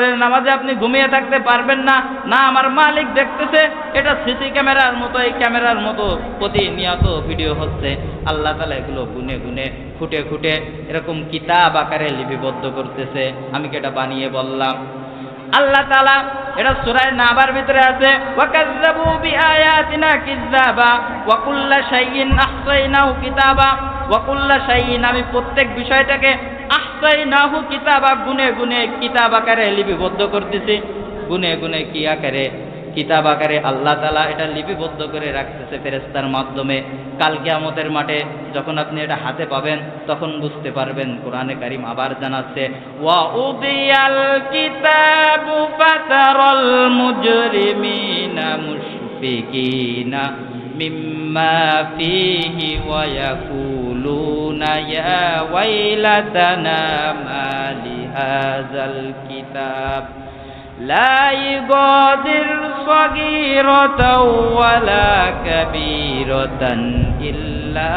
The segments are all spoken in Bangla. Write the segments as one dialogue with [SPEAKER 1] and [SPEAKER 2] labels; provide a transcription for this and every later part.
[SPEAKER 1] ফজরের নামাজে আপনি ঘুমিয়ে থাকতে পারবেন না। না, আমার মালিক দেখতেছে, এটা সিসি ক্যামেরার মতো, এই ক্যামেরার মতো প্রতিনিয়ত ভিডিও হচ্ছে। আল্লাহ তালা এগুলো গুনে গুনে, খুঁটে খুঁটে এরকম কিতাব আকারে লিপিবদ্ধ করতেছে। আমি কি এটা বানিয়ে বললাম? আল্লাহ তালা এটা সূরায় নাবার ভিতরে আছে, ওয়াকাযযাবু বিআয়াতিনা কিযাবা ওয়া কিতাবা। ওয়া কুল্লা শাইইন, আমি প্রত্যেক বিষয়টাকে আহসাইনাহু কিতাবা, গুনে গুনে কিতাব আকারে লিপিবদ্ধ করতেছে। গুনে গুনে কি আকারে? কিতাব আকারে আল্লাহ তালা এটা লিপিবদ্ধ করে রাখতেছে ফেরেস্তার মাধ্যমে। কাল কিয়ামতের মাঠে যখন আপনি এটা হাতে পাবেন, তখন বুঝতে পারবেন কোরআনে কারিম আবার জানাচ্ছে, ওয়া উদিয়াল কিতাবু ফাতারাল মুজরিমিনা মুশফিকিনা মিম্মা ফিহি ওয়া ইয়াকুলুনা ইয়া ওয়াইলাতানা মা লিহাযাল কিতাব لا يغادر صغيرة ولا كبيرة إلا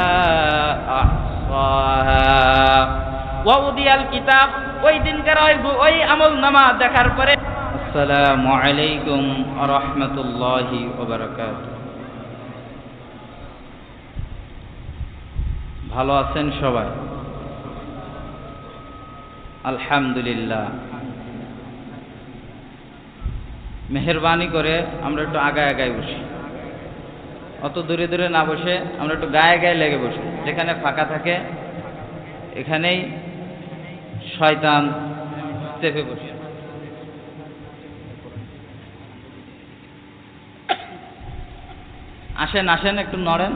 [SPEAKER 1] أحصاها ووضع الكتاب ওই দিনকার ওই ওই আমল নামা দেখার পরে আসসালামু আলাইকুম রহমতুল্লাহি ওবরাকাত ভালো আছেন সবাই? আলহামদুলিল্লাহ। মেহরবানি করে আমরা একটু আগায় আগায় বসি। অত দূরে দূরে না বসে আমরা একটু গায়ে গায়ে লেগে বসি। যেখানে ফাঁকা থাকে, এখানেই শয়তান চেপে বসে। আসেন আসেন, একটু নড়েন।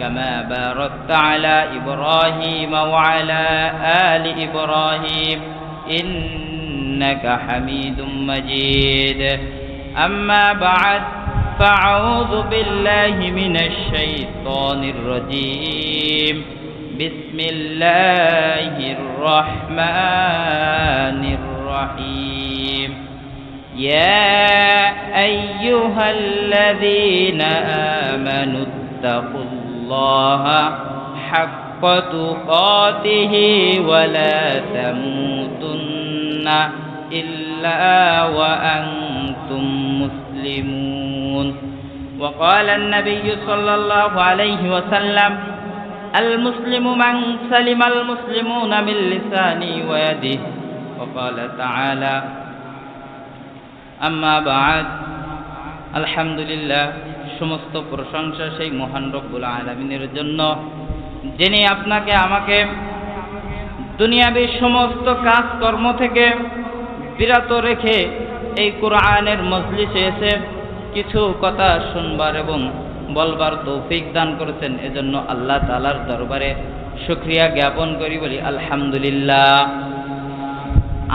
[SPEAKER 1] كما باركت على إبراهيم وعلى آل إبراهيم إنك حميد مجيد. أما بعد فأعوذ بالله من الشيطان الرجيم. بسم الله الرحمن الرحيم. يا أيها الذين آمنوا اتقوا الله حق تقاته ولا تموتن إلا وأنتم مسلمون وقال النبي صلى الله عليه وسلم المسلم من سلم المسلمون من لسانه ويده وقال تعالى أما بعد الحمد لله সমস্ত প্রশংসা সেই মহান রব্বুল আলমিনের জন্য, যিনি আপনাকে আমাকে দুনিয়াবি সমস্ত কাজকর্ম থেকে বিরত রেখে এই কোরআনের মজলিসে এসে কিছু কথা শুনবার এবং বলবার তৌফিক দান করেছেন। এজন্য আল্লাহ তালার দরবারে শুক্রিয়া জ্ঞাপন করি বলি, আলহামদুলিল্লাহ।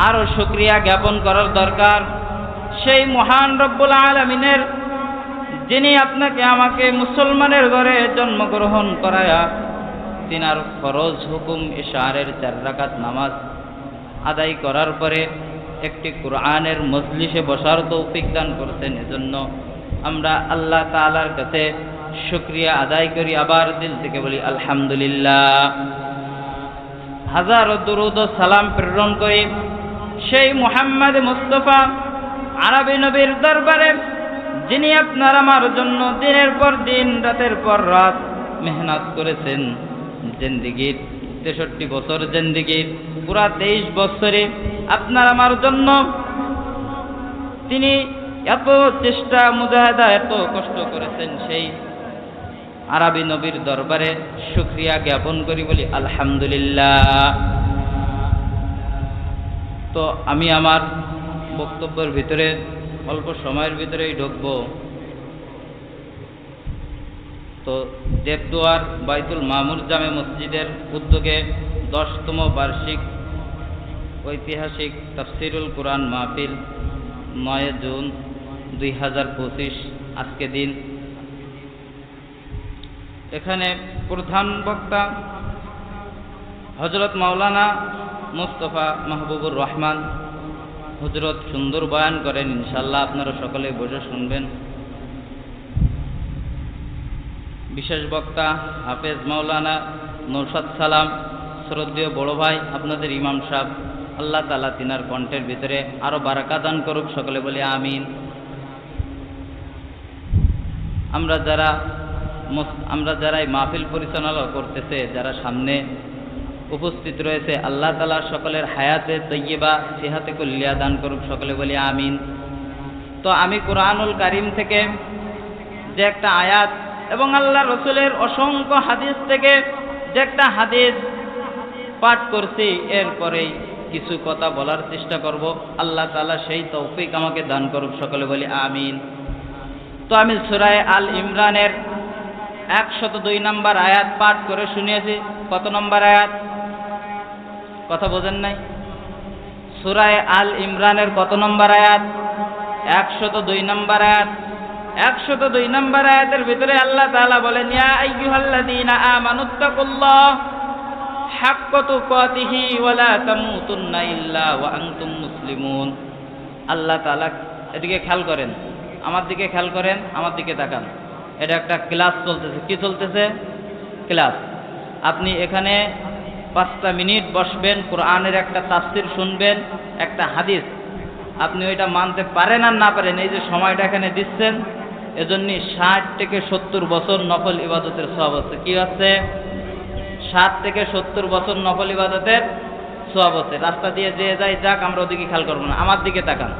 [SPEAKER 1] আরও শুক্রিয়া জ্ঞাপন করার দরকার সেই মহান রব্বুল আলমিনের যিনি আপনাকে আমাকে মুসলমানের ঘরে জন্মগ্রহণ করায়া তিনার ফরজ হুকুম ইশারের চার রাকাত নামাজ আদায় করার পরে একটি কোরআনের মজলিসে বসার তৌফিক দান করছেন। এজন্য আমরা আল্লাহ তালার কাছে শুক্রিয়া আদায় করি। আবার দিল থেকে বলি, আলহামদুলিল্লাহ। হাজার দুরুদ সালাম প্রেরণ করি। সেই মুহাম্মদ মুস্তফা আরবি নবীর দরবারে যিনি আপনার আমার জন্য দিনের পর দিন, রাতের পর রাত মেহনত করেছেন। জিন্দিগির তেষট্টি বছর জেন্দিগির পুরা তেইশ বছরে আপনার আমার জন্য তিনি এত চেষ্টা, মুজাহেদা এত কষ্ট করেছেন সেই আরবি নবীর দরবারে শুক্রিয়া জ্ঞাপন করি বলি, আলহামদুলিল্লাহ। তো আমি আমার বক্তব্যের ভিতরে অল্প সময়ের ভিতরেই ঢুকবো। তো দেবদুয়ার বাইতুল মামুর জামে মসজিদের উদ্যোগে দশতম বার্ষিক ঐতিহাসিক তফসিরুল কোরআন মাহফিল নয় জুন দুই হাজার পঁচিশ, আজকে দিন। এখানে প্রধান বক্তা হজরত মাওলানা মুস্তফা মাহবুবুর রহমান হজরত সুন্দর বয়ান করেন ইনশাল্লাহ আপনারা সকলে বসে শুনবেন। বিশেষ বক্তা হাফেজ মাওলানা নৌসাদ সালাম, শ্রদ্ধেয় বড় ভাই আপনাদের ইমাম সাহেব, আল্লাহ তালা তিনার কণ্ঠের ভিতরে আরও বারাকা দান করুক, সকলে বলে আমিন। আমরা যারা আমরা যারা এই মাহফিল পরিচালনা করতেছে, যারা সামনে উপস্থিত রয়েছে। আল্লাহ তালা সকলের হায়াতে তৈয়বা, সিহাতে কল্যাা দান করুক সকলে বলি আমিন। তো আমি কোরআনুল কারিম থেকে যে একটা আয়াত এবং আল্লাহ রসুলের অসংখ্য হাদিস থেকে যে একটা হাদিস পাঠ করছি, এরপরেই কিছু কথা বলার চেষ্টা করব। আল্লাহ তালা সেই তৌফিক আমাকে দান করুক সকলে বলি আমিন। তো আমি সুরায় আল ইমরানের একশত দুই নম্বর আয়াত পাঠ করে শুনিয়েছি। কত নম্বর আয়াত? কথা বোঝেন নাই? সুরায় আল ইমরানের কত নম্বর আয়াত? একশত দুই নম্বর আয়াত। একশত দুই নম্বর আয়াতের ভিতরে আল্লাহ তাআলা বলেন, ইয়া আইয়ুহাল্লাযীনা আমানুত্তাকুল্লাহ হাক্কা তুকাতিহি ওয়া লা তামুতুন্না ইল্লা মুসলিমুন। আল্লাহ তাআলা এদিকে খেয়াল করেন। আমার দিকে খেয়াল করেন, আমার দিকে তাকান। এটা একটা ক্লাস চলতেছে। কি চলতেছে? ক্লাস। আপনি এখানে পাঁচটা মিনিট বসবেন, কোরআনের একটা তাস্তির শুনবেন, একটা হাদিস। আপনি ওইটা মানতে পারেন আর না পারেন, এই যে সময়টা এখানে দিচ্ছেন এজন্য ষাট থেকে সত্তর বছর নকল ইবাদতের সব আছে। কি আছে? ষাট থেকে সত্তর বছর নকল ইবাদতের সব আছে। রাস্তা দিয়ে যে যাই যাক, আমরা ওদিকে খেয়াল করব না। আমার দিকে তাকান।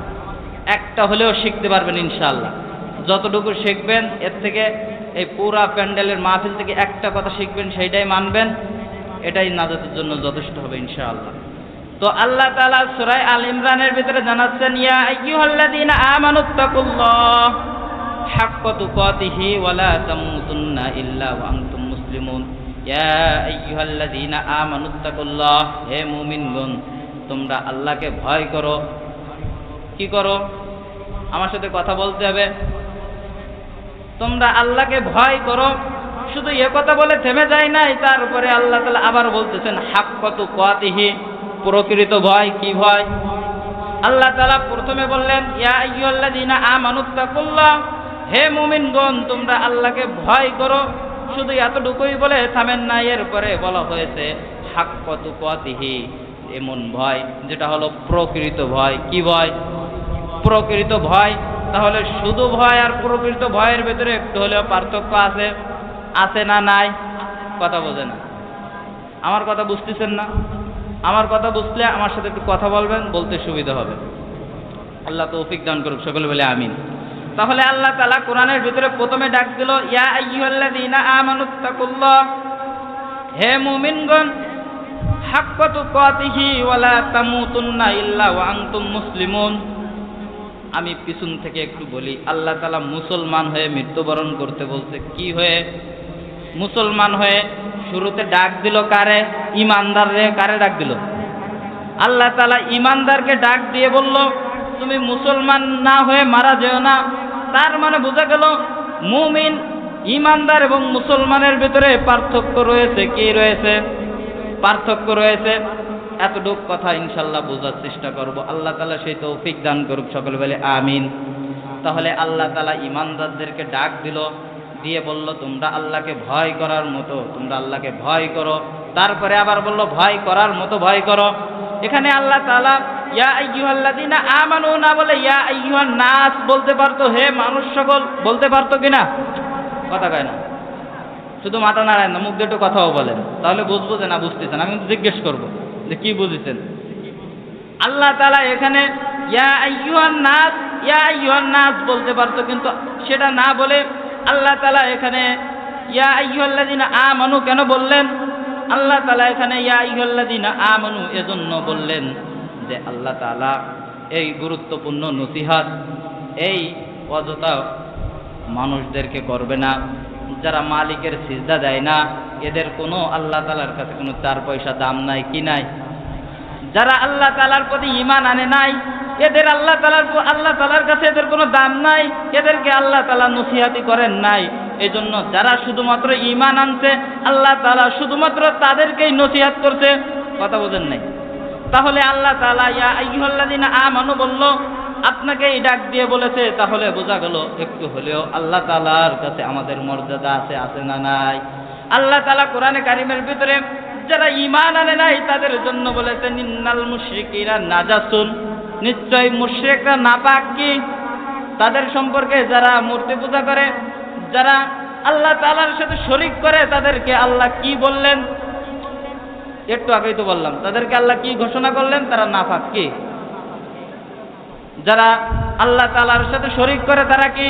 [SPEAKER 1] একটা হলেও শিখতে পারবেন ইনশাআল্লাহ। যতটুকু শিখবেন, এর থেকে এই পুরা প্যান্ডেলের মাহফিল থেকে একটা কথা শিখবেন, সেইটাই মানবেন। এটাই নাজাতের জন্য যথেষ্ট হবে ইনশাআল্লাহ। তো আল্লাহ তাআলা সূরা আল ইমরানের ভিতরে জানাচ্ছেন, ইয়া আইয়ুহাল্লাযীনা আমানুত্তাকুল্লাহ হাক্কা তুকাতিহি ওয়া লা তামুতুন্না ইল্লা ওয়া আনতুম মুসলিমুন। ইয়া আইয়ুহাল্লাযীনা আমানুত্তাকুল্লাহ হে মুমিনগণ, তোমরা আল্লাহকে ভয় করো। কি করো? আমার সাথে কথা বলতে হবে। তোমরা আল্লাহকে ভয় করো। শুধু এ কথা বলে থেমে যায় নাই তার উপরে আল্লাহ তালা আবার বলতেছেন হাক কত কাতিহি প্রকৃত ভয়, কি ভয়? আল্লাহ তালা প্রথমে বললেন, ইয়া আমানুত্তাকুল্লাহ হে মুমিনগণ, তোমরা আল্লাহকে ভয় করো শুধু এতটুকুই বলে থামেন না এরপরে বলা হয়েছে হাক কত কাতিহি এমন ভয়, যেটা হলো প্রকৃত ভয়, কি ভয়? প্রকৃত ভয়, তাহলে শুধু ভয় আর প্রকৃত ভয়ের ভিতরে একটু হলেও পার্থক্য আছে। আছে না নাই, কথা বোঝে না। আমার কথা বুঝতেছেন না। আমার কথা বুঝলে আমার সাথে একটু কথা বলবেন, বলতে সুবিধা হবে। আল্লাহ তৌফিক দান করুক, সকলে বলে আমিন। তাহলে আল্লাহ তালা কোরআনের ভিতরে প্রথমে ডাক দিল, ইয়া হে মুমিনগণ মুসলিমুন। আমি পিছন থেকে একটু বলি, আল্লাহ তালা মুসলমান হয়ে মৃত্যুবরণ করতে বলছে, কি হয়ে? মুসলমান হয়ে শুরুতে ডাক দিল কারে? ইমানদার রে, কারে ডাক দিল? আল্লাহ তালা ইমানদারকে ডাক দিয়ে বলল, তুমি মুসলমান না হয়ে মারা যেও না। তার মানে বোঝা গেল, মুমিন, ইমানদার এবং মুসলমানের ভিতরে পার্থক্য রয়েছে। কি রয়েছে? পার্থক্য রয়েছে। এতটুক কথা ইনশাল্লাহ বোঝার চেষ্টা করব। আল্লাহ তালা সেই তৌফিক দান করুক সকল বলে, আমিন। তাহলে আল্লাহ তালা ইমানদারদেরকে ডাক দিল দিয়ে বলল, তোমরা আল্লাহকে ভয় করার মতো, তোমরা আল্লাহকে ভয় করো। তারপরে আবার বলল, ভয় করার মতো ভয় করো। এখানে আল্লাহ তালা না বলে, ইয়া বলতে পারতো, হে মানুষ সকল, বলতে পারতো কথা কয় না। শুধু মাথা নাড়ায় না, মুখ দিয়ে একটু কথাও বলেন। তাহলে বুঝব যে না আমি জিজ্ঞেস করব যে কি বুঝেছেন? আল্লাহ এখানে ইয়া আইয়ুহান নাস বলতে পারতো, কিন্তু সেটা না বলে আল্লাহ তালা এখানে, ইয়া আইয়ুহাল্লাযিনা আমানু কেন বললেন? আল্লাহ তালা এখানে, ইয়া আইয়ুহাল্লাযিনা আমানু এজন্য বললেন যে, আল্লাহ তালা এই গুরুত্বপূর্ণ নসিহাত, এই অযথা মানুষদেরকে করবে না, যারা মালিকের সিজদা দেয় না, এদের কোনো আল্লাহ তালার কাছে কোনো চার পয়সা দাম নাই, কি নাই? যারা আল্লাহ তালার প্রতি ইমান আনে নাই এদের আল্লাহ তালার আল্লাহ তালার কাছে এদের কোনো দাম নাই, এদেরকে আল্লাহ তালা নসিহাতি করেন নাই। এই জন্য যারা শুধুমাত্র ইমান আনছে, আল্লাহ তালা শুধুমাত্র তাদেরকেই নসিহাত করছে। কথা বোঝেন নাই? তাহলে আল্লাহ তালা, ইয়া আইয়ুহাল্লাযিনা আমানু বলল, আপনাকে এই ডাক দিয়ে বলেছে, তাহলে বোঝা গেল একটু হলেও আল্লাহ তালার কাছে আমাদের মর্যাদা আছে আছে না নাই? আল্লাহ তালা কোরআনে কারিমের ভিতরে, যারা ইমান আনে নাই, তাদের জন্য বলেছে নিন্নাল মুশরিকিরা নাজাসুন। নিশ্চয় মুশরিকরা নাপাক কি? তাদের সম্পর্কে যারা মূর্তি পূজা করে, যারা আল্লাহ তালার সাথে শরিক করে, তাদেরকে আল্লাহ কি বললেন? একটু আগেই তো বললাম, তাদেরকে আল্লাহ কি ঘোষণা করলেন? তারা নাফাক কি? যারা আল্লাহ তালার সাথে শরিক করে, তারা কি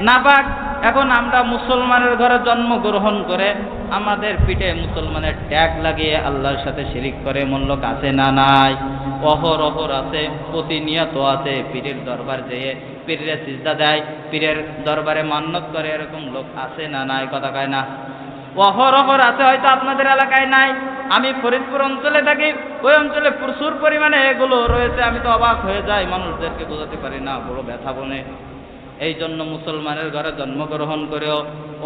[SPEAKER 1] নাপাক? এখন আমরা মুসলমানের ঘরে জন্মগ্রহণ করে আমাদের পিঠে মুসলমানের ট্যাগ লাগিয়ে আল্লাহর সাথে শিরিক করে লোক আছে না নাই। অহর অহর আছে, প্রতিনিয়ত আছে, পীরের দরবার যেয়ে পীরের সিজদা দেয়, পীরের দরবারে মান্যত করে এরকম লোক আছে না নাই, কথা কয় না। অহরহর আছে হয়তো আপনাদের এলাকায় নাই, আমি ফরিদপুর অঞ্চলে থাকি, ওই অঞ্চলে প্রচুর পরিমাণে এগুলো রয়েছে, আমি তো অবাক হয়ে যাই, মানুষদেরকে বোঝাতে পারি না, বড় ব্যথা বনে। এই জন্য মুসলমানের ঘরে জন্মগ্রহণ করেও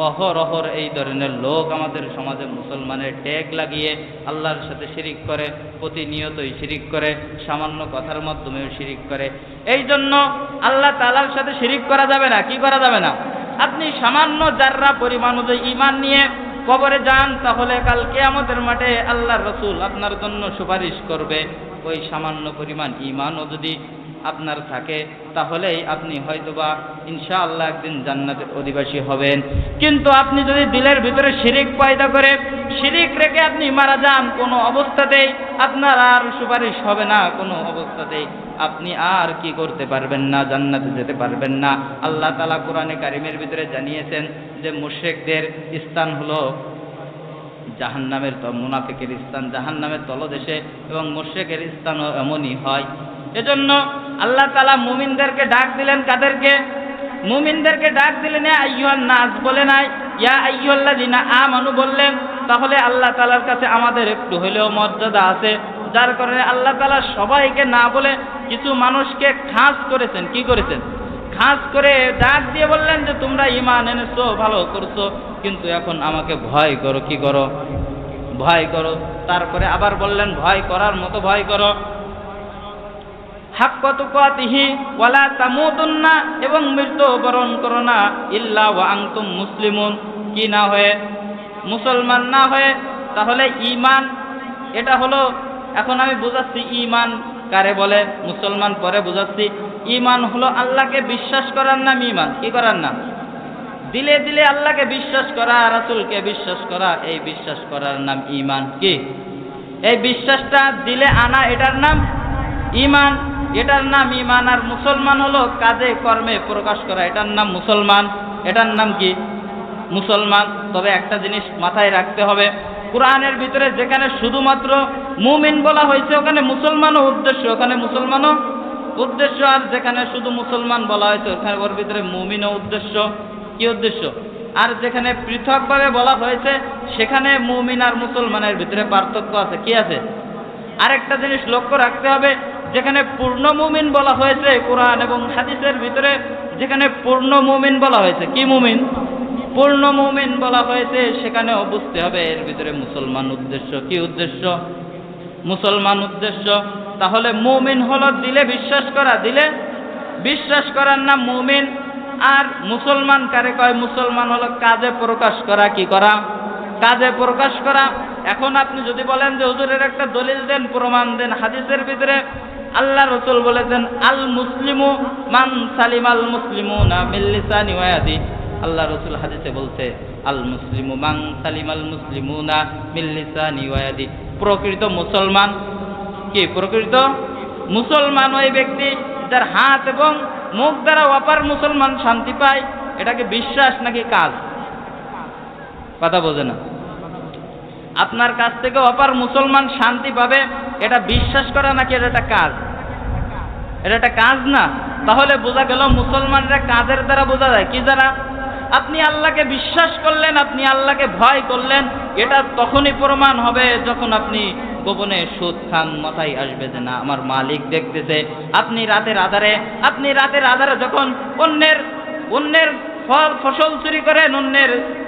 [SPEAKER 1] অহরহর এই ধরনের লোক আমাদের সমাজে মুসলমানের ট্যাগ লাগিয়ে আল্লাহর সাথে শিরিক করে, প্রতিনিয়তই শিরিক করে, সামান্য কথার মাধ্যমেও শিরিক করে। এই জন্য আল্লাহ তালার সাথে শিরিক করা যাবে না, কি করা যাবে না? আপনি সামান্য যাররা পরিমাণ অনুযায়ী ইমান নিয়ে কবরে যান, তাহলে কালকে আমাদের মাঠে আল্লাহ রসুল আপনার জন্য সুপারিশ করবে। ওই সামান্য পরিমাণ ইমানও যদি আপনার থাকে, তাহলেই আপনি হয়তোবা ইনশাআল্লাহ একদিন জান্নাতের অধিবাসী হবেন। কিন্তু আপনি যদি দিলের ভিতরে শিরিক পয়দা করে, শিরিক রেখে আপনি মারা যান, কোনো অবস্থাতেই আপনার আর সুপারিশ হবে না, কোনো অবস্থাতেই। আপনি আর কি করতে পারবেন না, জান্নাতে যেতে পারবেন না। আল্লাহ তালা কোরআনে কারিমের ভিতরে জানিয়েছেন যে মুশেকদের স্থান হলো জাহান্নামের মুনাফিকের স্থান, জাহান্নামের তলদেশে এবং মুশেকের স্থানও এমনই হয়। এজন্য আল্লাহ তালা মুমিনদেরকে ডাক দিলেন কাদেরকে? মুমিনদেরকে ডাক দিলেন আইয়ুহান নাস, বলে নাই। ইয়া আইয়ুহাল্লাযিনা আমানু, বললেন। তাহলে আল্লাহ তালার কাছে আমাদের একটু হলেও মর্যাদা আছে, যার কারণে আল্লাহ তালা সবাইকে না বলে কিছু মানুষকে খাস করেছেন। কি করেছেন? খাস করে ডাক দিয়ে বললেন যে, তোমরা ইমান এনেছো, ভালো করছ, কিন্তু এখন আমাকে ভয় করো, কি করো? ভয় করো। তারপরে আবার বললেন, ভয় করার মতো ভয় করো। হাক্কতুকাতিহি ওয়ালা তামুতুন্না এবং বরণ করো না, ইল্লা ওয়া মুসলিমুন। কি না হয়ে? মুসলমান না হয়ে? তাহলে ইমান এটা হলো, এখন আমি বুঝাচ্ছি ইমান কারে বলে, মুসলমান পরে বুঝাচ্ছি। ইমান হলো আল্লাহকে বিশ্বাস করার নাম ইমান কি করার নাম? দিলে দিলে আল্লাহকে বিশ্বাস করা, রাসুলকে বিশ্বাস করা, এই বিশ্বাস করার নাম ইমান কি? এই বিশ্বাসটা দিলে আনা এটার নাম ইমান এটার নাম ইমান আর মুসলমান হলো কাজে কর্মে প্রকাশ করা। এটার নাম মুসলমান। এটার নাম কি? মুসলমান। তবে একটা জিনিস মাথায় রাখতে হবে, কোরআনের ভিতরে যেখানে শুধুমাত্র মুমিন বলা হয়েছে, ওখানে মুসলমানও উদ্দেশ্য, ওখানে মুসলমানও উদ্দেশ্য, আর যেখানে শুধু মুসলমান বলা হয়েছে, ওখানে ওর ভিতরে মুমিনও উদ্দেশ্য। কি উদ্দেশ্য? আর যেখানে পৃথকভাবে বলা হয়েছে, সেখানে মুমিন আর মুসলমানের ভিতরে পার্থক্য আছে। কি আছে? আরেকটা জিনিস লক্ষ্য রাখতে হবে যেখানে পূর্ণ মুমিন বলা হয়েছে কোরআন এবং হাদিসের ভিতরে, যেখানে পূর্ণ মুমিন বলা হয়েছে। কি মুমিন? পূর্ণ মুমিন বলা হয়েছে, সেখানেও বুঝতে হবে এর ভিতরে মুসলমান উদ্দেশ্য। কি উদ্দেশ্য? মুসলমান উদ্দেশ্য, তাহলে মুমিন হলো দিলে বিশ্বাস করা, দিলে বিশ্বাস করার নাম মুমিন। আর মুসলমান কারে কয়? মুসলমান হলো কাজে প্রকাশ করা, কি করা? কাজে প্রকাশ করা। এখন আপনি যদি বলেন যে হুজুরের একটা দলিল দেন, প্রমাণ দেন হাদিসের ভিতরে আল্লাহ রসুল বলেছেন আল মুসলিমু মান সালিম আল মুসলিমু না মিল্লিসানি ওয়াদি আল্লাহ রসুল হাদিসে বলছে আল মুসলিমু মাং সালিম আল মুসলিমুনা মিল্লিসানি ওয়াদি প্রকৃত মুসলমান কি? প্রকৃত মুসলমান ওই ব্যক্তি যার হাত এবং মুখ দ্বারা অপার মুসলমান শান্তি পায়, এটাকে বিশ্বাস নাকি কাজ? কথা বোঝে না। আপনার কাছ থেকে অপার মুসলমান শান্তি পাবে, এটা বিশ্বাস করা নাকি এটা একটা কাজ? এটা একটা কাজ না? তাহলে বোঝা গেল মুসলমানরা কাজের দ্বারা বোঝা যায়। কি দ্বারা আপনি আল্লাহকে বিশ্বাস করলেন, আপনি আল্লাহকে ভয় করলেন, এটা তখনই প্রমাণ হবে যখন আপনি গোপনে সুদ খান, মাথায় আসবে যে না, আমার মালিক দেখতেছে। আপনি রাতের আধারে, আপনি রাতের আধারে যখন অন্যের অন্যের ফল, ফসল চুরি করেন, অন্যের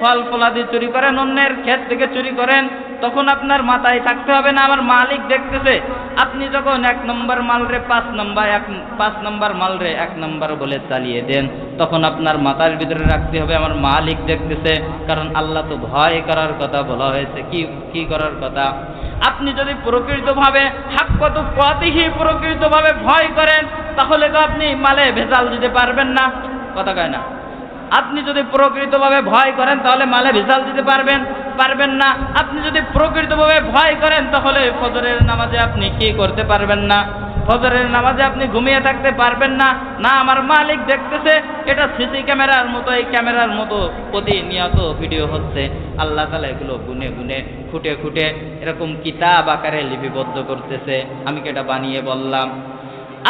[SPEAKER 1] ফল ফলাদি চুরি করেন, অন্যের ক্ষেত থেকে চুরি করেন, তখন আপনার মাথায় থাকতে হবে না, আমার মালিক দেখতেছে। আপনি যখন এক নম্বর মালরে পাঁচ নম্বর, এক, পাঁচ নম্বর মালরে এক নম্বর বলে চালিয়ে দেন, তখন আপনার মাথার ভিতরে রাখতে হবে, আমার মালিক দেখতেছে, কারণ আল্লাহ তো ভয় করার কথা বলা হয়েছে, কি কি করার কথা? আপনি যদি প্রকৃতভাবে হাক কত পথহি প্রকৃতভাবে ভয় করেন, তাহলে তো আপনি মালে ভেজাল দিতে পারবেন না। কথা কয় না। আপনি যদি প্রকৃতভাবে ভয় করেন, তাহলে মালে রেজাল্ট দিতে পারবেন পারবেন না। আপনি যদি প্রকৃতভাবে ভয় করেন, তাহলে ফজরের নামাজে আপনি কি করতে পারবেন না? ফজরের নামাজে আপনি ঘুমিয়ে থাকতে পারবেন না। না, আমার মালিক দেখতেছে, এটা সিসি ক্যামেরার মতো, এই ক্যামেরার মতো প্রতিনিয়ত ভিডিও হচ্ছে। আল্লাহ তালা এগুলো গুনে গুনে, খুঁটে খুঁটে এরকম কিতাব আকারে লিপিবদ্ধ করতেছে। আমি কি এটা বানিয়ে বললাম?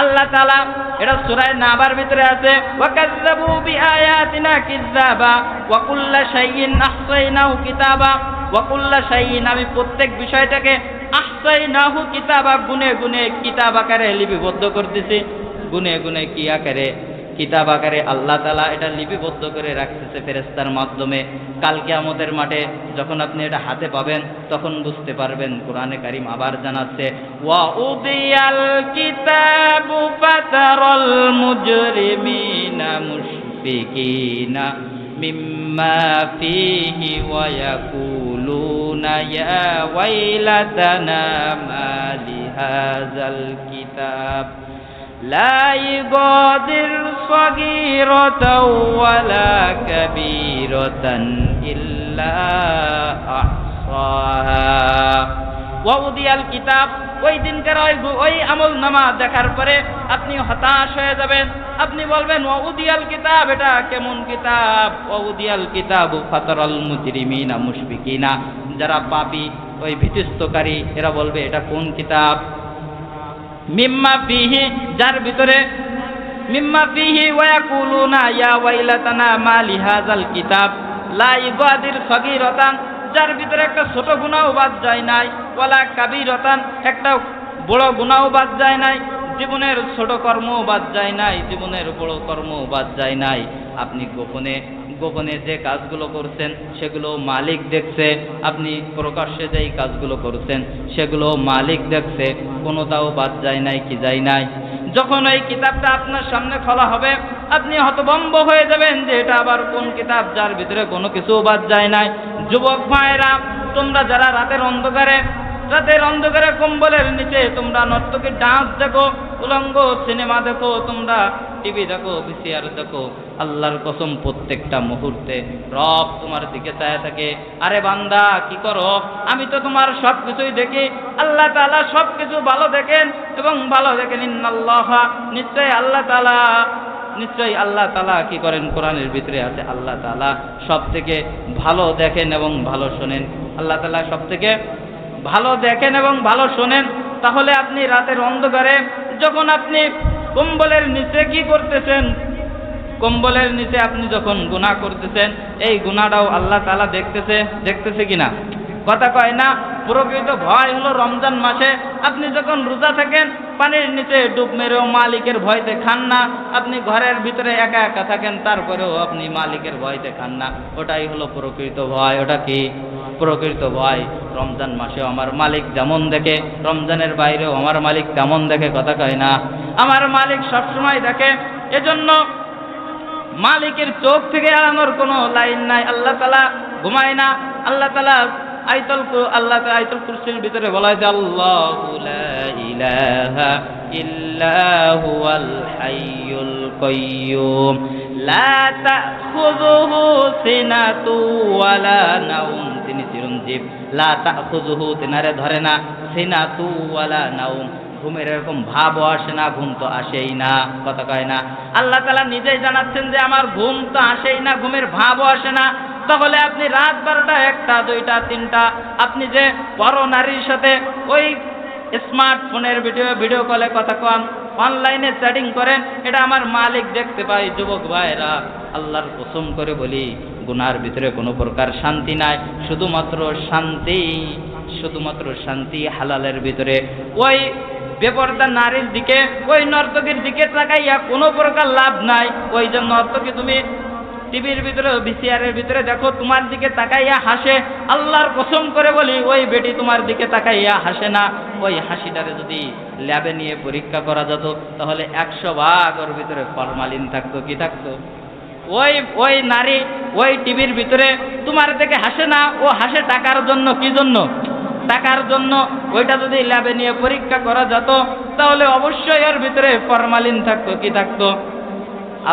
[SPEAKER 1] আল্লাহ তালা এটা সুরায় নাবার ভিতরে আছে, ওয়াকাজ্জাবু বিআয়াতিনা কিযাবা ওয়া কুল্লা শাইইন আহসাইনাহু কিতাবা, ওয়া কুল্লা শাইইন, আমি প্রত্যেক বিষয়টাকে আহসাইনাহু কিতাবা, গুনে গুনে কিতাব আকারে লিপিবদ্ধ করতেছি, গুনে গুনে কি আকারে কিতাব আকারে আল্লাহ তালা এটা লিপিবদ্ধ করে রাখতেছে ফেরেস্তার মাধ্যমে। কালকে আমাদের মাঠে যখন আপনি এটা হাতে পাবেন, তখন বুঝতে পারবেন কোরআনে কারিম আবার জানাচ্ছে, ওয়া কিতাবু মিম্মা কিতাব। لا يغادر صغيرة ولا كبيرة إلا أحصاها ওয়াউদিয়াল কিতাব ওই দিনকার ওই ওই আমল নামা দেখার পরে আপনি হতাশ হয়ে যাবেন আপনি বলবেন ওয়াউদিয়াল কিতাব এটা কেমন কিতাব ওয়াউদিয়াল কিতাব ফাতারাল মুজরিমিনা মুশফিকিনা যারা পাপী ওই ভীতিস্তকারী এরা বলবে এটা কোন কিতাব মিম্মা ফিহি, যার ভিতরে মিম্মা ফিহি ওয়াকুলুনা ইয়া ওয়াইলাতানা, মা লিহাজাল কিতাব। লা ইগাদির সগীরাতান, যার ভিতরে একটা ছোট গুনাহও বাদ যায় নাই, ওয়ালা কাবীরাতান, একটা বড় গুনাহও বাদ যায় নাই, জীবনের ছোট কর্মও বাদ যায় নাই, জীবনের বড় কর্মও বাদ যায় নাই। আপনি গোপনে গোপনে যে কাজগুলো করছেন, সেগুলো মালিক দেখছে, আপনি প্রকাশ্যে যেই কাজগুলো করছেন, সেগুলো মালিক দেখছে, কোনোটাও বাদ যায় নাই, কি যায় নাই। যখন এই কিতাবটা আপনার সামনে খোলা হবে, আপনি হতভম্ব হয়ে যাবেন যে এটা আবার কোন কিতাব যার ভিতরে কোনো কিছু বাদ যায় নাই। যুবক ভাইয়েরা, তোমরা যারা রাতের অন্ধকারে রাতের অন্ধকারে কম্বলের নিচে তোমরা নর্তকীর ডান্স দেখো, উলঙ্গ সিনেমা দেখো, তোমরা টিভি দেখো, ভিসিআর দেখো আল্লাহর কসম প্রত্যেকটা মুহূর্তে রব তোমার দিকে চায় থাকে। আরে বান্দা, কি করো? আমি তো তোমার সব কিছুই দেখি। আল্লাহ তালা সব কিছু ভালো দেখেন এবং ভালো দেখেন। ইন্নাল্লাহ নিশ্চয় আল্লাহ তালা নিশ্চয়ই আল্লাহ তালা কি করেন? কোরআনের ভিতরে আছে আল্লাহ তালা সব থেকে ভালো দেখেন এবং ভালো শোনেন। আল্লাহ তালা সব থেকে ভালো দেখেন এবং ভালো শোনেন। তাহলে আপনি রাতের অন্ধকারে যখন আপনি কম্বলের নিচে কি করতেছেন কম্বলের নিচে আপনি যখন গুনাহ করতেছেন, এই গুনাহটাও আল্লাহ তালা দেখতেছে দেখতেছে কিনা? কথা কয় না, প্রকৃত ভয় হলো রমজান মাসে, আপনি যখন রোজা থাকেন, পানির নিচে ডুব মেরেও মালিকের ভয়তে খান না, আপনি ঘরের ভিতরে একা একা থাকেন, তারপরেও আপনি মালিকের ভয়তে খান না। ওটাই হলো প্রকৃত ভয়, ওটা কি? প্রকৃত ভয়। রমজান মাসেও আমার মালিক যেমন দেখে, রমজানের বাইরেও আমার মালিক তেমন দেখে, কথা কয় না। আমার মালিক সবসময় দেখে, এজন্য মালিকের চোখ থেকে এড়ানোর কোনো লাইন নাই। আল্লাহ তালা ঘুমায় না। আল্লাহ তালা আইতল আল্লাহ তাআলা আইতল কুরসির ভিতরে বলা হয় যে, আল্লাহু ইলাহা ইল্লা হুয়াল হাইয়ুল কাইয়্যুম লা তাখুযুহু সিনাতু ওয়ালা নাউম তিনি চিরঞ্জীব। লা তাখুযুহু, তিনারে ধরে না। সিনাতু ওয়ালা নাউম ঘুমের এরকম ভাবও আসে না, ঘুম তো আসেই না, কথা কয় না। আল্লাহ তালা নিজেই জানাচ্ছেন যে আমার ঘুম তো আসেই না, ঘুমের ভাবও আসে না। তাহলে আপনি রাত বারোটা, একটা, দুইটা, তিনটা, আপনি যে বড় নারীর সাথে ওই স্মার্টফোনের ভিডিও ভিডিও কলে কথা কন, অনলাইনে চ্যাটিং করেন, এটা আমার মালিক দেখতে পাই যুবক ভাইরা। আল্লাহর কসম করে বলি, গুনার ভিতরে কোনো প্রকার শান্তি নাই, শুধুমাত্র শান্তি শুধুমাত্র শান্তি হালালের ভিতরে। ওই বেপর্দা নারীর দিকে, ওই নর্তকীর দিকে তাকাইয়া কোনো প্রকার লাভ নাই। ওই যে নর্তকী তুমি টিভির ভিতরে ভিসিআরের ভিতরে দেখো, তোমার দিকে তাকাইয়া হাসে। আল্লাহর কসম করে বলি, ওই বেটি তোমার দিকে তাকাইয়া হাসে না। ওই হাসিটারে যদি ল্যাবে নিয়ে পরীক্ষা করা যেত, তাহলে একশো ভাগ ওর ভিতরে ফরমালিন থাকতো, কি থাকতো? ওই ওই নারী ওই টিভির ভিতরে তোমার দিকে হাসে না, ও হাসে টাকার জন্য, কি জন্য? টাকার জন্য ওইটা যদি ল্যাবে নিয়ে পরীক্ষা করা যেত, তাহলে অবশ্যই এর ভিতরে ফরমালিন থাকতো, কি থাকতো?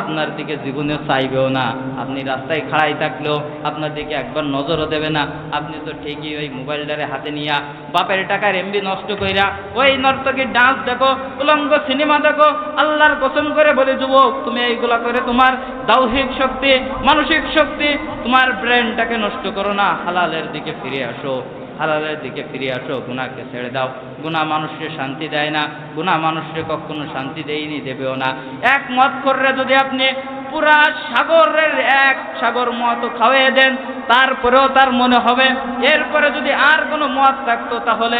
[SPEAKER 1] আপনার দিকে জীবনে চাইবেও না। আপনি রাস্তায় খাড়াই থাকলেও আপনার দিকে একবার নজরও দেবে না। আপনি তো ঠিকই ওই মোবাইলটারে হাতে নিয়া বাপের টাকার এমবি নষ্ট কইরা ওই নর্তকীর ডান্স দেখো, উলঙ্গ সিনেমা দেখো, আল্লাহর কসম করে বলে, যুবক, তুমি এইগুলা করে তোমার দাউহিক শক্তি, মানসিক শক্তি, তোমার ব্রেনটাকে নষ্ট করো না, হালালের দিকে ফিরে আসো। হালালের দিকে ফিরে আসো, গুনাহকে ছেড়ে দাও। গুনাহ মানুষকে শান্তি দেয় না, গুনাহ মানুষকে কখনো শান্তি দেয়নি, দেবেও না। এক মত করে যদি আপনি পুরা সাগরের এক সাগর মত খাওয়াই দেন, তারপরেও তার মনে হবে, এরপরে যদি আর কোনো মত থাকতো, তাহলে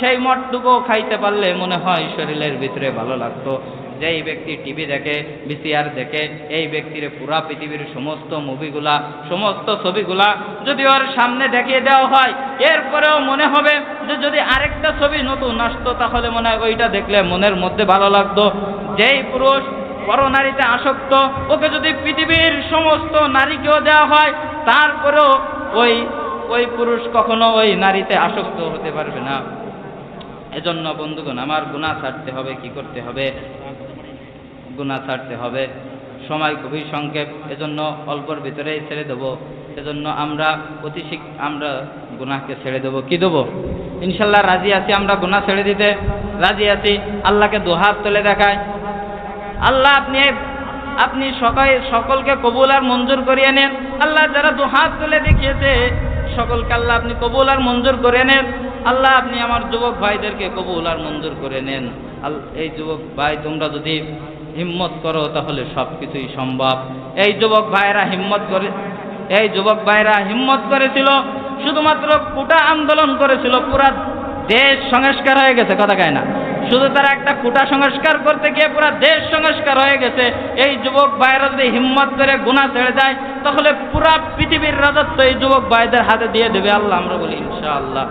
[SPEAKER 1] সেই মঠটুকু খাইতে পারলে মনে হয় শরীরের ভিতরে ভালো লাগতো। যে এই ব্যক্তি টিভি দেখে বিসিআর দেখে, এই ব্যক্তির পুরা পৃথিবীর সমস্ত মুভিগুলা, সমস্ত ছবিগুলা যদি ওর সামনে দেখিয়ে দেওয়া হয়, এরপরেও মনে হবে যে যদি আরেকটা ছবি নতুন আসতো, তাহলে মনে হয় ওইটা দেখলে মনের মধ্যে ভালো লাগতো। যেই পুরুষ বড় নারীতে আসক্ত, ওকে যদি পৃথিবীর সমস্ত নারীকেও দেওয়া হয়, তারপরেও ওই ওই পুরুষ কখনো ওই নারীতে আসক্ত হতে পারবে না। এজন্য বন্ধুগণ, আমার গুণা ছাড়তে হবে, কি করতে হবে? গুণা ছাড়তে হবে। সময় খুবই সংক্ষেপ, এজন্য অল্পর ভিতরেই ছেড়ে দেবো। এজন্য আমরা অতি আমরা গুনাহকে ছেড়ে দেবো। কি দেবো? ইনশাল্লাহ রাজি আছি আমরা গুনাহ ছেড়ে দিতে। রাজি আছি, আল্লাহকে দুহাত তুলে দেখায়। আল্লাহ, আপনি আপনি সকাল, সকলকে কবুল আর মঞ্জুর করিয়ে নেন। আল্লাহ যারা দুহাত তুলে দেখিয়েছে, সকলকে আল্লাহ আপনি কবুল আর মঞ্জুর করে নেন। আল্লাহ, আপনি আমার যুবক ভাইদেরকে কবুল আর মঞ্জুর করে নেন। এই যুবক ভাই, তোমরা যদি হিম্মত করো, তাহলে সব কিছুই সম্ভব। এই যুবক ভাইরা হিম্মত করে, এই যুবক ভাইরা হিম্মত করেছিল, শুধুমাত্র কোটা আন্দোলন করেছিল, পুরা দেশ সংস্কার হয়ে গেছে, কথা কায় না। শুধু তারা একটা কুটা সংস্কার করতে গিয়ে পুরা দেশ সংস্কার হয়ে গেছে। এই যুবক ভাইরা যদি হিম্মত করে গুণা ছেড়ে যায়, তাহলে পুরা পৃথিবীর রাজত্ব এই যুবক ভাইদের হাতে দিয়ে দেবে, আল্লাহ আমরা বলি ইনশাআল্লাহ।